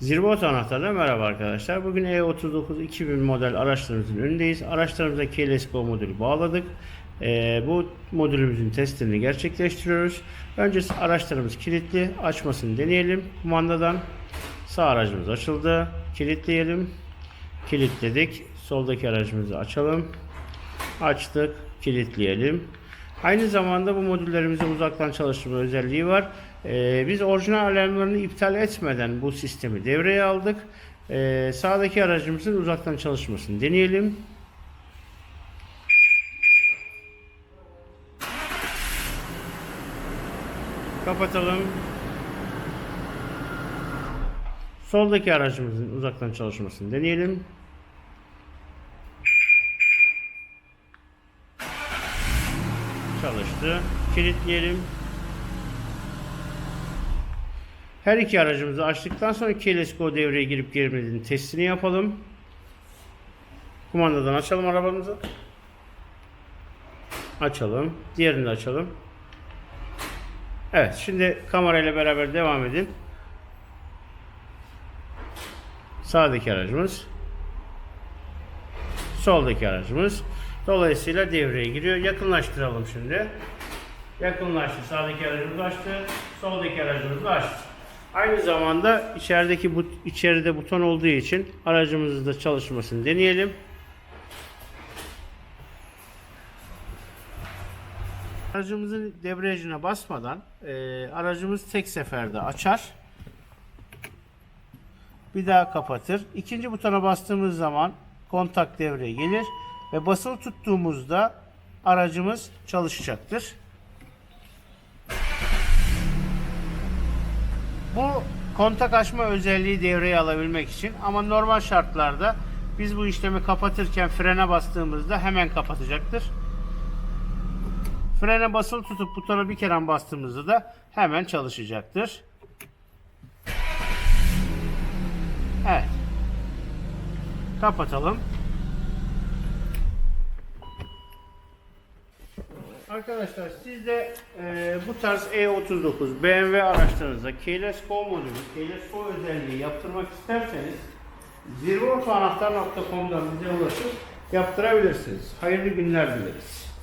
Zirve Oto Anahtar'da merhaba arkadaşlar. Bugün E39 2000 model araçlarımızın önündeyiz. Araçlarımıza KLSGO modülü bağladık. Ee, bu modülümüzün testini gerçekleştiriyoruz. Öncesi araçlarımız kilitli. Açmasını deneyelim. Kumandadan sağ aracımız açıldı. Kilitleyelim. Kilitledik. Soldaki aracımızı açalım. Açtık. Kilitleyelim. Aynı zamanda bu modüllerimizde uzaktan çalıştırma özelliği var. Ee, biz orijinal alarmlarını iptal etmeden bu sistemi devreye aldık. Ee, sağdaki aracımızın uzaktan çalışmasını deneyelim. Kapatalım. Soldaki aracımızın uzaktan çalışmasını deneyelim. Çalıştı. Kilitleyelim. Her iki aracımızı açtıktan sonra KLSGO devreye girip girmediğini testini yapalım. Kumandadan açalım arabamızı. Açalım. Diğerini de açalım. Evet şimdi kamerayla beraber devam edin. Sağdaki aracımız. Soldaki aracımız. Dolayısıyla devreye giriyor. Yakınlaştıralım şimdi. Yakınlaştı. Sağdaki aracımız açtı. Soldaki aracımız açtı. Aynı zamanda içerideki bu içeride buton olduğu için aracımızın da çalışmasını deneyelim. Aracımızın debriyajına basmadan e, aracımız tek seferde açar. Bir daha kapatır. İkinci butona bastığımız zaman kontak devreye gelir ve basılı tuttuğumuzda aracımız çalışacaktır. Bu kontak açma özelliği devreye alabilmek için ama normal şartlarda biz bu işlemi kapatırken frene bastığımızda hemen kapatacaktır. Frene basılı tutup butona bir kere bastığımızda da hemen çalışacaktır. Evet. Kapatalım. Arkadaşlar siz de e, bu tarz E39 BMW araçlarınızda keyless Go modülü, keyless Go özelliği yaptırmak isterseniz zirveotoanahtar.com'dan bize ulaşıp yaptırabilirsiniz. Hayırlı günler dileriz.